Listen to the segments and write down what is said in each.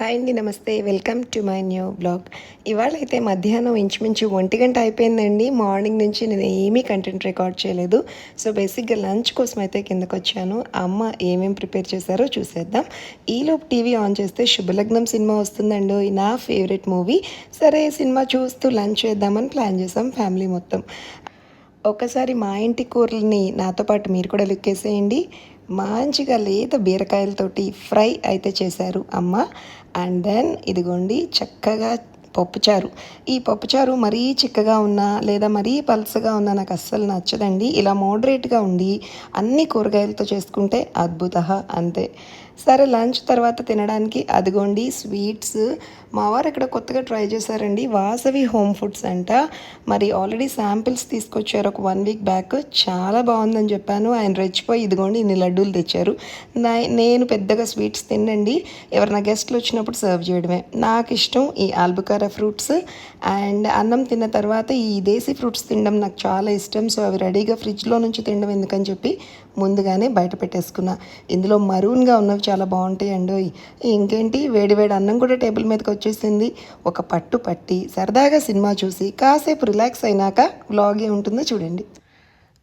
Hi అండి నమస్తే. Welcome to my new blog. ఇవాళ అయితే మధ్యాహ్నం ఇంచుమించు ఒంటి గంట అయిపోయిందండి. మార్నింగ్ నుంచి నేను ఏమీ కంటెంట్ రికార్డ్ చేయలేదు. సో బేసిక్గా లంచ్ కోసం అయితే కిందకు వచ్చాను అమ్మ ఏమేమి ప్రిపేర్ చేశారో చూసేద్దాం. ఈలోపు టీవీ ఆన్ చేస్తే శుభలగ్నం సినిమా వస్తుందండి. నా ఫేవరెట్ మూవీ. సరే సినిమా చూస్తూ లంచ్ చేద్దామని ప్లాన్ చేసాం ఫ్యామిలీ మొత్తం. ఒకసారి మా ఇంటి కూరల్ని నాతో పాటు మీరు కూడా లుక్కేసేయండి. మంచిగా లేత బీరకాయలతోటి ఫ్రై అయితే చేశారు అమ్మ. అండ్ దెన్ ఇదిగోండి చక్కగా పప్పుచారు. ఈ పప్పుచారు మరీ చిక్కగా ఉన్నా లేదా మరీ పలసగా ఉన్నా నాకు అస్సలు నచ్చదండి. ఇలా మోడరేట్గా ఉండి అన్ని కూరగాయలతో చేసుకుంటే అద్భుత అంతే. సరే లంచ్ తర్వాత తినడానికి అదిగోండి స్వీట్స్. మా వారు ఇక్కడ కొత్తగా ట్రై చేశారండి. వాసవి హోమ్ ఫుడ్స్ అంట. మరి ఆల్రెడీ శాంపిల్స్ తీసుకొచ్చారు ఒక వన్ వీక్ బ్యాక్. చాలా బాగుందని చెప్పాను. ఆయన రెచ్చిపోయి ఇదిగోండి ఇన్ని లడ్డూలు తెచ్చారు. నేను పెద్దగా స్వీట్స్ తినండి ఎవరైనా గెస్ట్లు వచ్చినప్పుడు సర్వ్ చేయడమే. నాకు ఇష్టం ఈ ఆల్బుకారా ఫ్రూట్స్. అండ్ అన్నం తిన్న తర్వాత ఈ దేశీ ఫ్రూట్స్ తినడం నాకు చాలా ఇష్టం. సో అవి రెడీగా ఫ్రిడ్జ్లో నుంచి తినడం ఎందుకని చెప్పి ముందుగానే బయట పెట్టేసుకున్నా. ఇందులో మరూన్గా ఉన్నవి చాలా బాగుంటాయి. అండి ఇంకేంటి? వేడి వేడి అన్నం కూడా టేబుల్ మీదకి వచ్చేసింది. ఒక పట్టు పట్టి సరదాగా సినిమా చూసి కాసేపు రిలాక్స్ అయినాక వ్లాగ్ ఏ ఉంటుందో చూడండి.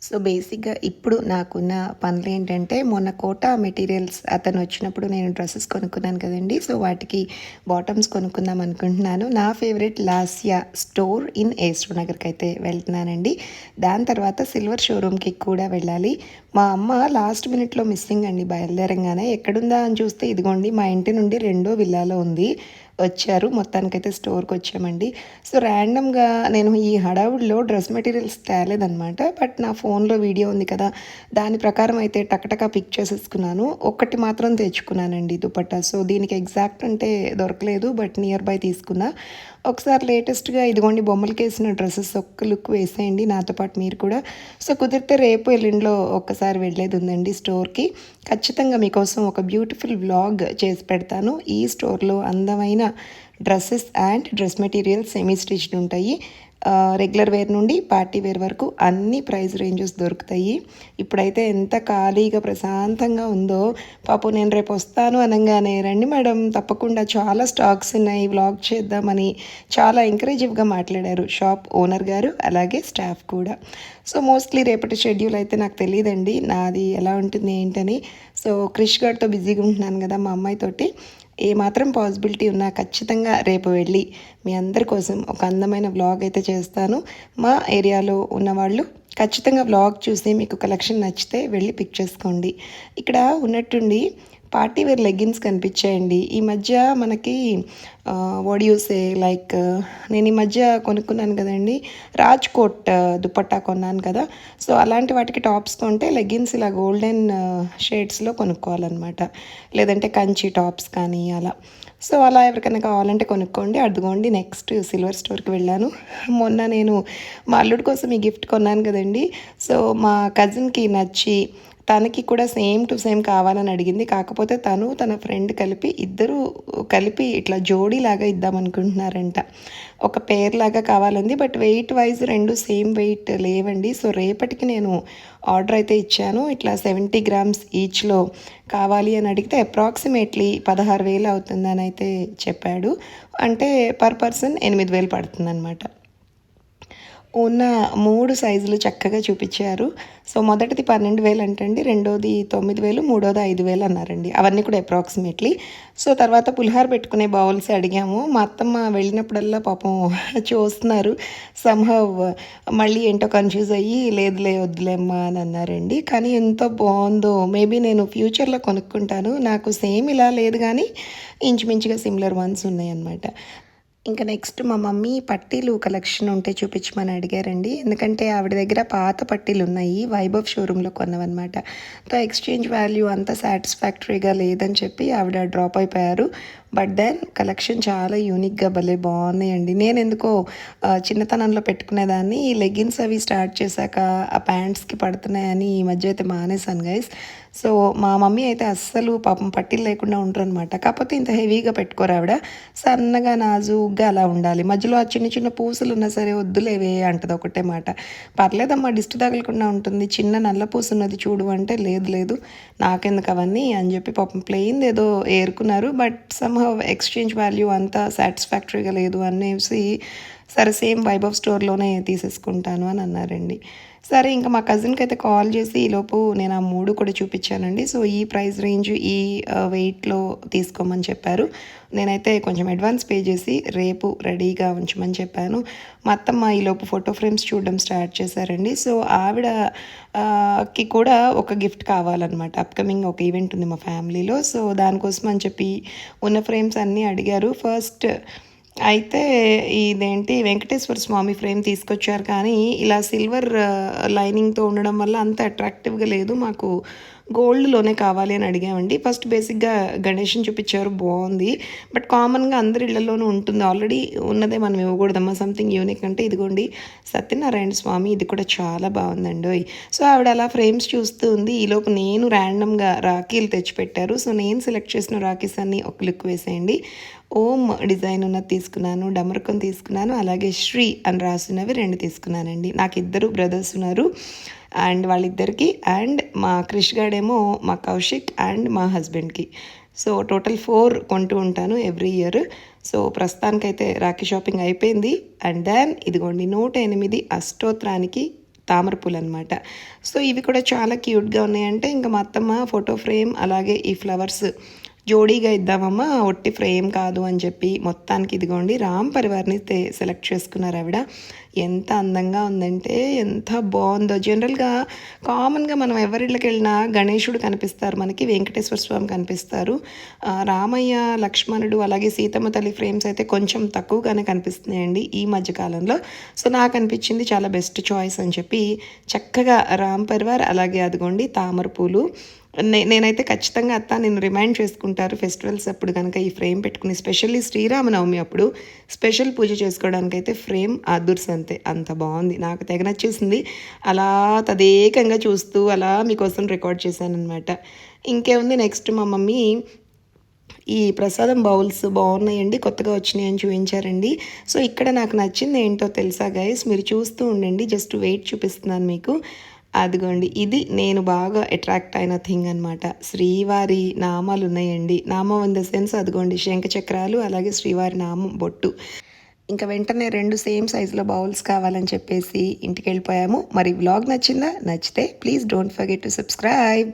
సో బేసిక్గా ఇప్పుడు నాకున్న పనులు ఏంటంటే మొన్న కోట మెటీరియల్స్ అతను వచ్చినప్పుడు నేను డ్రెస్సెస్ కొనుక్కున్నాను కదండి. సో వాటికి బాటమ్స్ కొనుక్కుందాం అనుకుంటున్నాను. నా ఫేవరెట్ లాసియా స్టోర్ ఇన్ ఏస్ట్రో నగర్కి అయితే వెళ్తున్నానండి. దాని తర్వాత సిల్వర్ షోరూమ్కి కూడా వెళ్ళాలి. మా అమ్మ లాస్ట్ మినిట్లో మిస్సింగ్ అండి బయలుదేరంగానే. ఎక్కడుందా అని చూస్తే ఇదిగోండి మా ఇంటి నుండి రెండో విల్లాలో ఉంది. వచ్చారు. మొత్తానికైతే స్టోర్కి వచ్చామండి. సో ర్యాండమ్గా నేను ఈ హడావుడిలో డ్రెస్ మెటీరియల్స్ తేలేదనమాట బట్ నా ఫోన్లో వీడియో ఉంది కదా దాని ప్రకారం అయితే టకటకా పిక్ చేసేసుకున్నాను. ఒక్కటి మాత్రం తెచ్చుకున్నానండి దుపట్టా. సో దీనికి ఎగ్జాక్ట్ అంటే దొరకలేదు బట్ నియర్ బై తీసుకున్నా. ఒకసారి లేటెస్ట్గా ఇదిగోండి బొమ్మలకి వేసిన డ్రెస్సెస్ ఒక్క లుక్ వేసేయండి నాతో పాటు మీరు కూడా. సో కుదిరితే రేపు ఎల్లుండిలో ఒక్కసారి వెళ్ళేది ఉందండి స్టోర్కి. ఖచ్చితంగా మీకోసం ఒక బ్యూటిఫుల్ వ్లాగ్ చేసి పెడతాను. ఈ స్టోర్లో అందమైన dresses and dress materials semi stitched ఉంటాయి. రెగ్యులర్ వేర్ నుండి పార్టీ వేర్ వరకు అన్ని ప్రైస్ రేంజెస్ దొరుకుతాయి. ఇప్పుడైతే ఎంత ఖాళీగా ప్రశాంతంగా ఉందో పాపం నేను రేపు వస్తాను అనగానే రండి మేడం తప్పకుండా చాలా స్టాక్స్ ఉన్నాయి వ్లాగ్ చేద్దామని చాలా ఎంకరేజివ్గా మాట్లాడారు షాప్ ఓనర్ గారు అలాగే స్టాఫ్ కూడా. సో మోస్ట్లీ రేపటి షెడ్యూల్ అయితే నాకు తెలియదండి నాది ఎలా ఉంటుంది ఏంటని. సో క్రిష్ గారితో బిజీగా ఉంటున్నాను కదా మా అమ్మాయితోటి. ఏ మాత్రం పాసిబిలిటీ ఉన్నా ఖచ్చితంగా రేపు వెళ్ళి మీ అందరి కోసం ఒక అందమైన వ్లాగ్ అయితే చేస్తాను. మా ఏరియాలో ఉన్నవాళ్ళు ఖచ్చితంగా వ్లాగ్ చూసి మీకు కలెక్షన్ నచ్చితే వెళ్ళి పిక్ చేసుకోండి. ఇక్కడ ఉన్నట్టుండి పార్టీ వేర్ లెగ్గిన్స్ కనిపించాయండి. ఈ మధ్య మనకి వడియూసే లైక్ నేను ఈ మధ్య కొనుక్కున్నాను కదండి. రాజ్కోట్ దుపట్టా కొన్నాను కదా. సో అలాంటి వాటికి టాప్స్ కొంటే లెగ్గిన్స్ ఇలా గోల్డెన్ షేడ్స్లో కొనుక్కోవాలన్నమాట. లేదంటే కంచి టాప్స్ కానీ అలా. సో అలా ఎవరికైనా కావాలంటే కొనుక్కోండి. అడుగుకోండి నెక్స్ట్ సిల్వర్ స్టోర్కి వెళ్ళాను. మొన్న నేను మా అల్లుడి కోసం ఈ గిఫ్ట్ కొన్నాను కదండి. సో మా కజిన్కి నచ్చి తనకి కూడా సేమ్ టు సేమ్ కావాలని అడిగింది. కాకపోతే తను తన ఫ్రెండ్ కలిపి ఇద్దరు కలిపి ఇట్లా జోడీలాగా ఇద్దామనుకుంటున్నారంట. ఒక పేర్లాగా కావాలంది. బట్ వెయిట్ వైజ్ రెండు సేమ్ వెయిట్ లేవండి. సో రేపటికి నేను ఆర్డర్ అయితే ఇచ్చాను. ఇట్లా సెవెంటీ గ్రామ్స్ ఈచ్లో కావాలి అని అడిగితే అప్రాక్సిమేట్లీ పదహారు వేలు అవుతుందని అయితే చెప్పాడు. అంటే పర్ పర్సన్ ఎనిమిది వేలు పడుతుందన్నమాట. ఉన్న మూడు సైజులు చక్కగా చూపించారు. సో మొదటిది పన్నెండు వేలు అంటండి రెండోది తొమ్మిది వేలు మూడోది ఐదు వేలు అన్నారండి. అవన్నీ కూడా అప్రాక్సిమేట్లీ సో తర్వాత పులిహార పెట్టుకునే బౌల్స్ అడిగాము. మా అత్తమ్మ వెళ్ళినప్పుడల్లా పాపం చూస్తున్నారు. సంహవ్ మళ్ళీ ఏంటో కన్ఫ్యూజ్ అయ్యి లేదులే వద్దులేమ్మా అని అన్నారండి. కానీ ఎంతో బాగుందో మేబీ నేను ఫ్యూచర్లో కొనుక్కుంటాను. నాకు సేమ్ ఇలా లేదు కానీ ఇంచుమించుగా సిమిలర్ వన్స్ ఉన్నాయన్నమాట. ఇంకా నెక్స్ట్ మా మమ్మీ పట్టీలు కలెక్షన్ ఉంటే చూపించమని అడిగారండి. ఎందుకంటే ఆవిడ దగ్గర పాత పట్టీలు ఉన్నాయి. వైభవ్ షోరూంలో కొన్నవన్నమాట. తో ఎక్స్చేంజ్ వాల్యూ అంత సాటిస్ఫాక్టరీగా లేదని చెప్పి ఆవిడ డ్రాప్ అయిపోయారు. బట్ దెన్ కలెక్షన్ చాలా యూనిక్గా భలే బాగున్నాయండి. నేను ఎందుకో చిన్నతనంలో పెట్టుకునేదాన్ని. ఈ లెగ్గిన్స్ అవి స్టార్ట్ చేశాక ఆ ప్యాంట్స్కి పడుతున్నాయని ఈ మధ్య అయితే మానేశాను గైస్ సో మా మమ్మీ అయితే అస్సలు పాపం పట్టీలు లేకుండా ఉంటారు అనమాట కాకపోతే ఇంత హెవీగా పెట్టుకోరు ఆవిడ. సన్నగా నాజుగ్గా అలా ఉండాలి. మధ్యలో ఆ చిన్న చిన్న పూసలు ఉన్నా సరే వద్దులేవే అంటది ఒకటే మాట. పర్లేదమ్మా డిస్ట్ తగలకుండా ఉంటుంది. చిన్న నల్ల పూసు ఉన్నది చూడు అంటే లేదు లేదు నాకెందుకు అవన్నీ అని చెప్పి పాపం ప్లెయిన్ ఏదో ఏరుకున్నారు. But some somehow exchange value అంతా సాటిస్ఫాక్టరీగా లేదు అనేసి సరే సేమ్ వైభవ్ స్టోర్లోనే తీసేసుకుంటాను అని అన్నారండి. సరే ఇంకా మా కజిన్కి అయితే కాల్ చేసి ఈలోపు నేను ఆ మూడు కూడా చూపించానండి. సో ఈ ప్రైస్ రేంజ్ ఈ వెయిట్లో తీసుకోమని చెప్పారు. నేనైతే కొంచెం అడ్వాన్స్ పే చేసి రేపు రెడీగా ఉంచమని చెప్పాను. మా అత్తమ్మ ఈలోపు ఫోటో ఫ్రేమ్స్ చూడడం స్టార్ట్ చేశారండి. సో ఆవిడ కి కూడా ఒక గిఫ్ట్ కావాలన్నమాట. అప్కమింగ్ ఒక ఈవెంట్ ఉంది మా ఫ్యామిలీలో సో దానికోసం అని చెప్పి ఉన్న ఫ్రేమ్స్ అన్నీ అడిగారు. ఫస్ట్ అయితే ఇదేంటి వెంకటేశ్వర స్వామి ఫ్రేమ్ తీసుకొచ్చారు కానీ ఇలా సిల్వర్ లైనింగ్తో ఉండడం వల్ల అంత అట్రాక్టివ్గా లేదు. మాకు గోల్డ్లోనే కావాలి అని అడిగామండి. ఫస్ట్ బేసిక్గా గణేష్ని చూపించారు బాగుంది. బట్ కామన్గా అందరి ఇళ్ళలోనూ ఉంటుంది. ఆల్రెడీ ఉన్నదే మనం ఇవ్వకూడదమ్మా సంథింగ్ యూనిక్ అంటే ఇదిగోండి సత్యనారాయణ స్వామి ఇది కూడా చాలా బాగుందండి. ఓయ్ సో ఆవిడ అలా ఫ్రేమ్స్ చూస్తూ ఉంది. ఈలోపు నేను ర్యాండమ్గా రాఖీలు తెచ్చిపెట్టారు. సో నేను సెలెక్ట్ చేసిన రాఖీస్ అన్ని ఒక లుక్ వేసేయండి. ఓం డిజైన్ ఉన్నది తీసుకున్నాను డమరకం తీసుకున్నాను అలాగే శ్రీ అని రాసినవి రెండు తీసుకున్నానండి. నాకు ఇద్దరు బ్రదర్స్ ఉన్నారు. అండ్ వాళ్ళిద్దరికి అండ్ మా క్రిష్ గాడేమో మా కౌశిక్ అండ్ మా హస్బెండ్కి. సో టోటల్ ఫోర్ కొంటూ ఉంటాను ఎవ్రీ ఇయర్. సో ప్రస్తుతానికైతే రాఖీ షాపింగ్ అయిపోయింది. అండ్ దెన్ ఇదిగోండి నూట ఎనిమిది అష్టోత్రానికి తామరపూలు అనమాట సో ఇవి కూడా చాలా క్యూట్గా ఉన్నాయంటే ఇంకా మా అత్తమ్మ ఫోటో ఫ్రేమ్ అలాగే ఈ ఫ్లవర్స్ జోడీగా ఇద్దామమ్మా ఒట్టి ఫ్రేమ్ కాదు అని చెప్పి మొత్తానికి ఇదిగోండి రామ్ పరివార్ని సెలెక్ట్ చేసుకున్నారు ఆవిడ. ఎంత అందంగా ఉందంటే ఎంత బాగుందో. జనరల్గా కామన్గా మనం ఎవరిళ్ళకి వెళ్ళినా గణేశుడు కనిపిస్తారు మనకి వెంకటేశ్వర స్వామి కనిపిస్తారు. రామయ్య లక్ష్మణుడు అలాగే సీతమ్మ తల్లి ఫ్రేమ్స్ అయితే కొంచెం తక్కువగానే కనిపిస్తున్నాయండి ఈ మధ్య కాలంలో. సో నాకు అనిపించింది చాలా బెస్ట్ చాయిస్ అని చెప్పి చక్కగా రామ్ పరివార్ అలాగే అదిగోండి తామర పూలు. నేనైతే ఖచ్చితంగా అత్త నేను రిమైండ్ చేసుకుంటారు ఫెస్టివల్స్ అప్పుడు కనుక ఈ ఫ్రేమ్ పెట్టుకుని స్పెషల్లీ శ్రీరామనవమి అప్పుడు స్పెషల్ పూజ చేసుకోవడానికి అయితే ఫ్రేమ్ అదుర్స్ అంతే. అంత బాగుంది. నాకు తెగ నచ్చేసింది. అలా తదేకంగా చూస్తూ అలా మీకోసం రికార్డ్ చేశాను అనమాట ఇంకేముంది నెక్స్ట్ మా మమ్మీ ఈ ప్రసాదం బౌల్స్ బాగున్నాయండి కొత్తగా వచ్చినాయి అని చూపించారండి. సో ఇక్కడ నాకు నచ్చింది ఏంటో తెలుసా గైస్ మీరు చూస్తూ ఉండండి. జస్ట్ వెయిట్ చూపిస్తున్నాను మీకు. అదిగోండి ఇది నేను బాగా అట్రాక్ట్ అయిన థింగ్ అనమాట శ్రీవారి నామాలు ఉన్నాయండి. నామం ఇన్ ద సెన్స్ అదిగోండి శంఖచక్రాలు అలాగే శ్రీవారి నామం బొట్టు. ఇంకా వెంటనే రెండు సేమ్ సైజులో బౌల్స్ కావాలని చెప్పేసి ఇంటికి వెళ్ళిపోయాము. మరి వ్లాగ్ నచ్చిందా? నచ్చితే please don't forget to subscribe